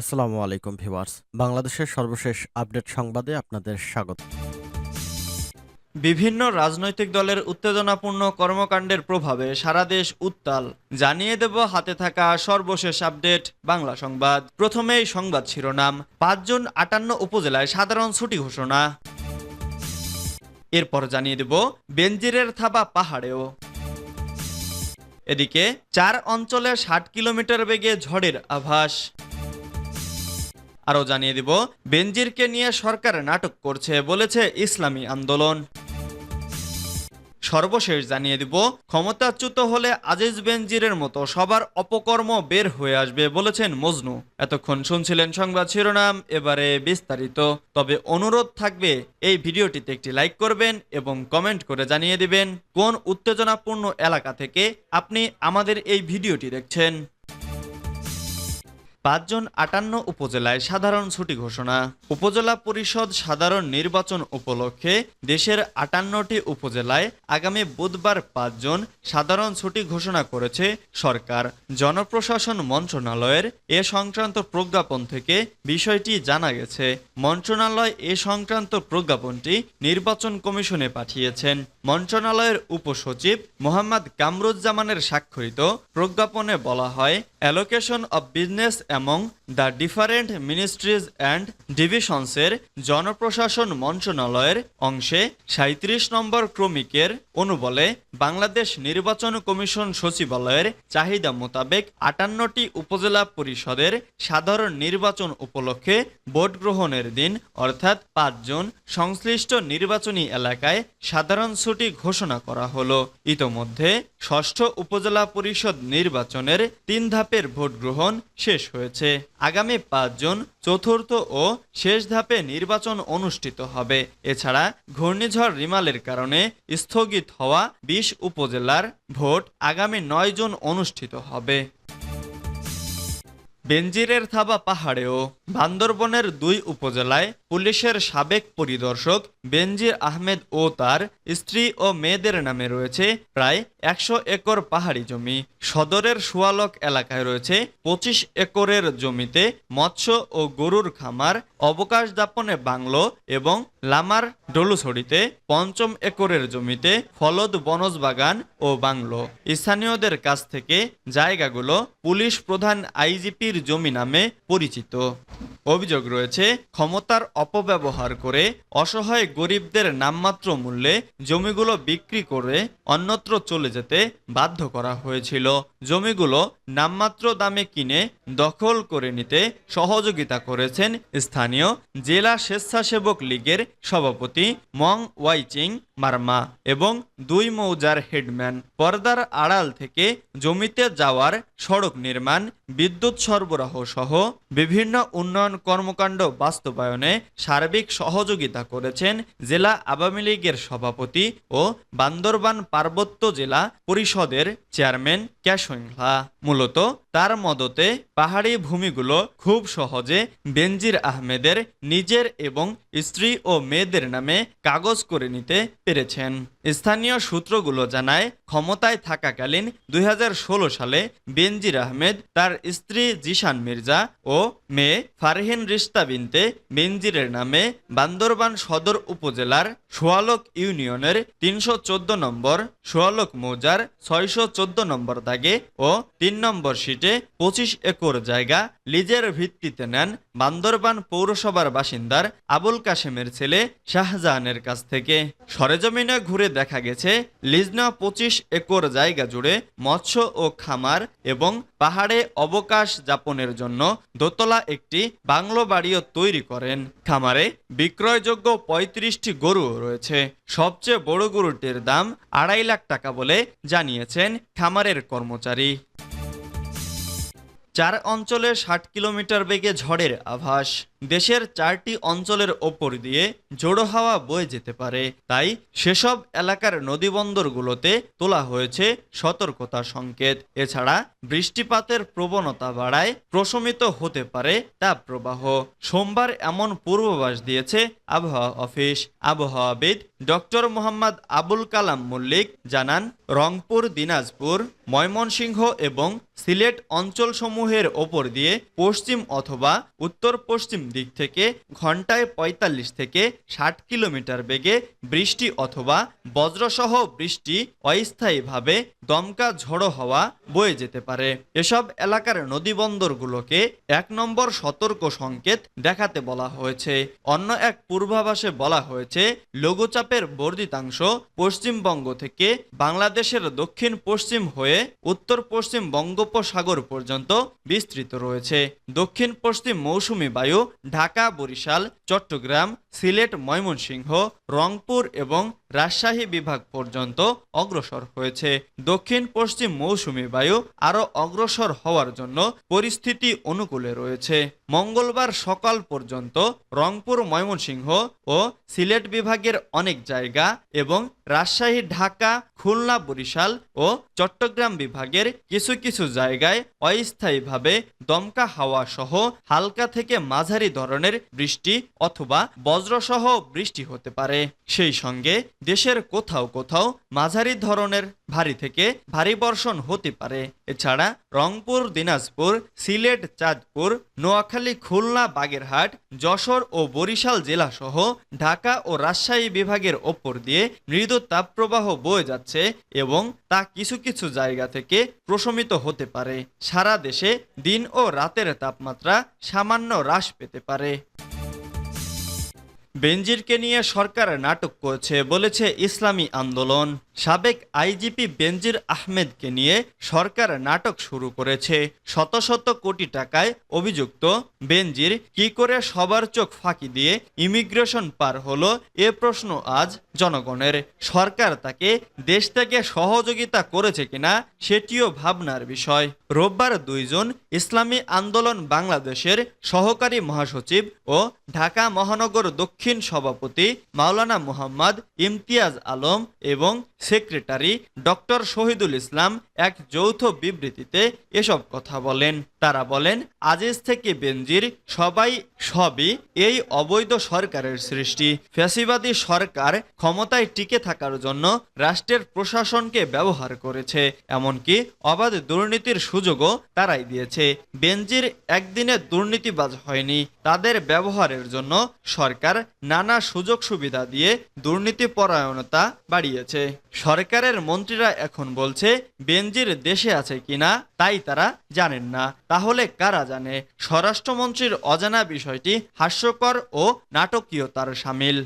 আসসালামু আলাইকুম ভিউয়ার্স। বাংলাদেশের সর্বশেষ আপডেট সংবাদে আপনাদের স্বাগত। বিভিন্ন রাজনৈতিক দলের উত্তেজনাপূর্ণ কর্মকাণ্ডের প্রভাবে সারা দেশ উত্তাল। জানিয়ে দেব হাতে থাকা সর্বশেষ আপডেট বাংলা সংবাদ। প্রথমেই সংবাদ শিরোনাম পাঁচজন আটান্ন উপজেলায় সাধারণ ছুটি ঘোষণা। এরপর জানিয়ে দেব বেনজিরের থাবা পাহাড়েও। এদিকে চার অঞ্চলে ষাট কিলোমিটার বেগে ঝড়ের আভাস। আরও জানিয়ে দিব, বেনজিরকে নিয়ে সরকার নাটক করছে বলেছে ইসলামী আন্দোলন। সর্বশেষ জানিয়ে দিব, ক্ষমতাচ্যুত হলে আজিজ বেনজিরের মতো সবার অপকর্ম বের হয়ে আসবে বলেছেন মজনু। এতক্ষণ শুনছিলেন সংবাদ শিরোনাম, এবারে বিস্তারিত। তবে অনুরোধ থাকবে, এই ভিডিওটিতে একটি লাইক করবেন এবং কমেন্ট করে জানিয়ে দিবেন কোন উত্তেজনাপূর্ণ এলাকা থেকে আপনি আমাদের এই ভিডিওটি দেখছেন। পাঁচজন আটান্ন উপজেলায় সাধারণ ছুটি ঘোষণা। উপজেলা পরিষদ সাধারণ নির্বাচন উপলক্ষে দেশের আটান্নটি উপজেলায় আগামী বুধবার পাঁচজন সাধারণ ছুটি ঘোষণা করেছে সরকার। জনপ্রশাসন মন্ত্রণালয়ের এ সংক্রান্ত প্রজ্ঞাপন থেকে বিষয়টি জানা গেছে। মন্ত্রণালয় এ সংক্রান্ত প্রজ্ঞাপনটি নির্বাচন কমিশনে পাঠিয়েছেন। মন্ত্রণালয়ের উপসচিব মোহাম্মদ কামরুজ্জামানের স্বাক্ষরিত প্রজ্ঞাপনে বলা হয়, allocation of business among the different ministries and ডিভিশনসের জনপ্রশাসন মন্ত্রণালয়ের অংশে সাঁত্রিশ নম্বর ক্রমিকের অনুবলে বাংলাদেশ নির্বাচন কমিশন সচিবালয়ের চাহিদা মোতাবেক আটান্নটি উপজেলা পরিষদের সাধারণ নির্বাচন উপলক্ষে ভোট গ্রহণের দিন, অর্থাৎ পাঁচ জুন, সংশ্লিষ্ট নির্বাচনী এলাকায় সাধারণ ছুটি ঘোষণা করা হলো। ইতোমধ্যে ষষ্ঠ উপজেলা পরিষদ নির্বাচনের তিন ধাপের ভোট গ্রহণ শেষ হয়েছে আগামী পাঁচ জুন চতুর্থ ও শেষ ধাপে নির্বাচন অনুষ্ঠিত হবে। এছাড়া ঘূর্ণিঝড় রিমালের কারণে স্থগিত হওয়া বিশ উপজেলার ভোট আগামী নয় জুন অনুষ্ঠিত হবে। বেঞ্জিরের থাবা পাহাড়েও বান্দরবনের দুই উপজেলায় পুলিশের সাবেক পরিদর্শক বেনজির আহমেদ ও তার স্ত্রী ও মেয়েদের নামে রয়েছে প্রায় একশো একর পাহাড়ি জমি। সদরের সুয়ালক এলাকায় রয়েছে পঁচিশ একরের জমিতে মৎস্য ও গরুর খামার, অবকাশ যাপনে বাংলো এবং লামার ডলুছড়িতে পঞ্চম একরের জমিতে ফলদ বনজ বাগান ও বাংলো। স্থানীয়দের কাছ থেকে জায়গাগুলো পুলিশ প্রধান আইজিপির জমি নামে পরিচিত। অভিযোগ রয়েছে, ক্ষমতার অপব্যবহার করে অসহায় গরিবদের নামমাত্র মূল্যে জমিগুলো বিক্রি করে অন্যত্র চলে যেতে বাধ্য করা হয়েছিল। জমিগুলো নামমাত্র দামে কিনে দখল করে নিতে সহযোগিতা করেছেন স্থানীয় জেলা স্বেচ্ছাসেবক লীগের সভাপতি মং ওয়াইচিং মার্মা এবং দুই মৌজার হেডম্যান। পর্দার আড়াল থেকে জমিতে যাওয়ার সড়ক নির্মাণ, বিদ্যুৎ সরবরাহ সহ বিভিন্ন উন্নয়ন কর্মকাণ্ড বাস্তবায়নে সার্বিক সহযোগিতা করেছেন জেলা আওয়ামী লীগের সভাপতি ও বান্দরবান পার্বত্য জেলা পরিষদের চেয়ারম্যান ক্যাশংলা মূলত তার মদতে পাহাড়ি ভূমিগুলো খুব সহজে বেনজির আহমেদের নিজের এবং স্ত্রী ও মেয়েদের নামে কাগজ করে নিতে পেরেছেন। স্থানীয় সূত্রগুলো জানায়, ক্ষমতায় থাকাকালীন দুই হাজার ষোলো সালে বেনজির আহমেদ তার স্ত্রী জিশান মির্জা ও মেয়ে ফারহিন রিস্তা বিনতে বেনজিরের নামে বান্দরবান সদর উপজেলার সোয়ালক ইউনিয়নের তিনশো চোদ্দ নম্বর, সোয়ালক মৌজার ছয়শো চোদ্দ নম্বর দাগে ও তিন নম্বর সিটে পঁচিশ একর জায়গা লিজের ভিত্তিতে নেন বান্দরবান পৌরসভার বাসিন্দার আবুল কাশেমের ছেলে শাহজাহানের কাছ থেকে। সরেজমিনে ঘুরে দেখা গেছে, লিজনা পঁচিশ একর জায়গা জুড়ে মৎস্য ও খামার এবং পাহাড়ে অবকাশ যাপনের জন্য দোতলা একটি বাংলো বাড়িও তৈরি করেন। খামারে বিক্রয়যোগ্য পঁয়ত্রিশটি গরু রয়েছে। সবচেয়ে বড় গরুটির দাম আড়াই লাখ টাকা বলে জানিয়েছেন খামারের কর্মচারী। চার অঞ্চলে ষাট কিলোমিটার বেগে ঝড়ের আভাস। দেশের চারটি অঞ্চলের ওপর দিয়ে জোড়ো হাওয়া বয়ে যেতে পারে। তাই সেসব এলাকার নদীবন্দরগুলোতে তোলা হয়েছে সতর্কতা সংকেত। এছাড়া বৃষ্টিপাতের প্রবণতা বাড়ায় প্রশমিত হতে পারে তাপপ্রবাহ সোমবার এমন পূর্বাভাস দিয়েছে আবহাওয়া অফিস। আবহাওয়াবিদ ডক্টর মোহাম্মদ আবুল কালাম মল্লিক জানান, রংপুর, দিনাজপুর, ময়মনসিংহ এবং সিলেট অঞ্চলসমূহের ওপর দিয়ে পশ্চিম অথবা উত্তর পশ্চিম দিক থেকে ঘন্টায় ৪৫ থেকে ষাট কিলোমিটার বেগে বৃষ্টি অথবা বজ্রসহ বৃষ্টি অস্থায়ীভাবে দমকা ঝড়ো হওয়া বয়ে যেতে পারে। এসব এলাকার নদীবন্দরগুলোকে এক নম্বর সতর্ক সংকেত দেখাতে বলা হয়েছে। অন্য এক পূর্বাভাসে বলা হয়েছে, লঘুচাপের বর্ধিতাংশ পশ্চিমবঙ্গ থেকে বাংলাদেশের দক্ষিণ পশ্চিম হয়ে উত্তর পশ্চিম বঙ্গোপসাগর পর্যন্ত বিস্তৃত রয়েছে। দক্ষিণ পশ্চিম মৌসুমী বায়ু ঢাকা বরিশাল চট্টগ্রাম সিলেট ময়মনসিংহ, রংপুর এবং রাজশাহী বিভাগ পর্যন্ত অগ্রসর হয়েছে। দক্ষিণ পশ্চিম মৌসুমী বায়ু আরও অগ্রসর হওয়ার জন্য পরিস্থিতি অনুকূলে রয়েছে। মঙ্গলবার সকাল পর্যন্ত রংপুর, ময়মনসিংহ ও সিলেট বিভাগের অনেক জায়গা এবং রাজশাহী, ঢাকা, খুলনা, বরিশাল ও চট্টগ্রাম বিভাগের কিছু কিছু জায়গায় অস্থায়ীভাবে দমকা হাওয়া সহ হালকা থেকে মাঝারি ধরনের বৃষ্টি অথবা বজ্রসহ বৃষ্টি হতে পারে। সেই সঙ্গে দেশের কোথাও কোথাও মাঝারি ধরনের ভারী থেকে ভারী বর্ষণ হতে পারে। এছাড়া রংপুর, দিনাজপুর, সিলেট, চাঁদপুর, নোয়াখালী, খুলনা, বাগেরহাট, যশোর ও বরিশাল জেলাসহ ঢাকা ও রাজশাহী বিভাগের ওপর দিয়ে মৃদু তাপপ্রবাহ বয়ে যাচ্ছে এবং তা কিছু কিছু জায়গা থেকে প্রশমিত হতে পারে। সারা দেশে দিন ও রাতের তাপমাত্রা সামান্য হ্রাস পেতে পারে। বেনজিরকে নিয়ে সরকার নাটক করছে বলেছে ইসলামী আন্দোলন। সাবেক আইজিপি বেনজির আহমেদকে নিয়ে সরকার নাটক শুরু করেছে। শত শত কোটি টাকায় অভিযুক্ত বেনজির কি করে সবার চোখ ফাঁকি দিয়ে ইমিগ্রেশন পার হলো এ প্রশ্ন আজ জনগণের। সরকার তাকে দেশ থেকে সহযোগিতা করেছে কিনা সেটিও ভাবনার বিষয়। রোববার দুইজন ইসলামী আন্দোলন বাংলাদেশের সহকারী মহাসচিব ও ঢাকা মহানগর দক্ষিণ সভাপতি মাওলানা মুহাম্মদ ইমতিয়াজ আলম এবং সেক্রেটারি ডক্টর শহীদুল ইসলাম এক যৌথ বিবৃতিতে এসব কথা বলেন। তারা বলেন, আজিজ থেকে বেনজির সবাই সবই এই অবৈধ সরকারের সৃষ্টি। ফ্যাসিবাদী সরকার ক্ষমতায় টিকে থাকার জন্য রাষ্ট্রের প্রশাসনকে ব্যবহার করেছে। এমনকি অবাধ দুর্নীতির সুযোগও তারাই দিয়েছে। বেনজির একদিনে দুর্নীতিবাজ হয়নি। তাদের ব্যবহারের জন্য সরকার নানা সুযোগ সুবিধা দিয়ে দুর্নীতি পরায়ণতা বাড়িয়েছে। সরকারের মন্ত্রীরা এখন বলছে, বেনজির দেশে আছে কিনা, তাই তারা জানেন না। তাহলে কারা জানে? স্বরাষ্ট্রমন্ত্রীর অজানা বিষয়টি হাস্যকর ও নাটকীয়তার সামিল।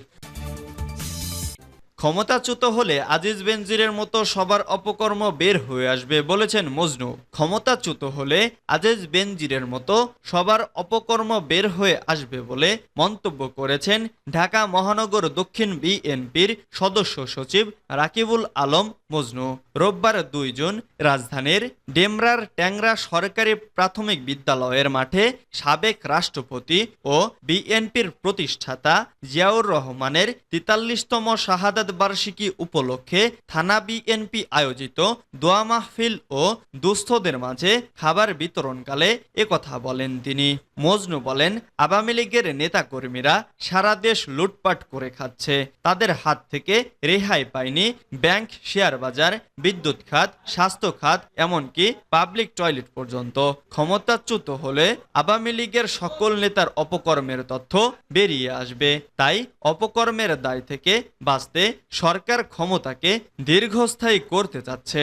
ক্ষমতাচ্যুত হলে আজিজ বেনজিরের মতো সবার অপকর্ম বের হয়ে আসবে বলেছেন মজনু। ক্ষমতাচ্যুত হলে আজিজ বেনজিরের মতো সবার অপকর্ম বের হয়ে আসবে বলে মন্তব্য করেছেন ঢাকা মহানগর দক্ষিণ বিএনপির সদস্য সচিব রাকিবুল আলম মজনু। রোববার দুই জুন রাজধানীর ডেমরার ট্যাংরা সরকারি প্রাথমিক বিদ্যালয়ের মাঠে সাবেক রাষ্ট্রপতি ও বিএনপির প্রতিষ্ঠাতা জিয়াউর রহমানের তেতাল্লিশতম শাহাদাত বার্ষিকী উপলক্ষে থানা বিএনপি আয়োজিত দোয়া মাহফিল ও দুস্থদের মাঝে খাবার বিতরণকালে একথা বলেন তিনি। মজনু বলেন, আওয়ামী লীগের নেতাকর্মীরা সারা দেশ লুটপাট করে খাচ্ছে। তাদের হাত থেকে রেহাই পায়নি ব্যাংক, শেয়ার বাজার, বিদ্যুৎ খাত, স্বাস্থ্য খাত, এমনকি পাবলিক টয়লেট পর্যন্ত। ক্ষমতাচ্যুত হলে আওয়ামী লীগের সকল নেতার অপকর্মের তথ্য বেরিয়ে আসবে। তাই অপকর্মের দায় থেকে বাঁচতে সরকার ক্ষমতাকে দীর্ঘস্থায়ী করতে চাচ্ছে।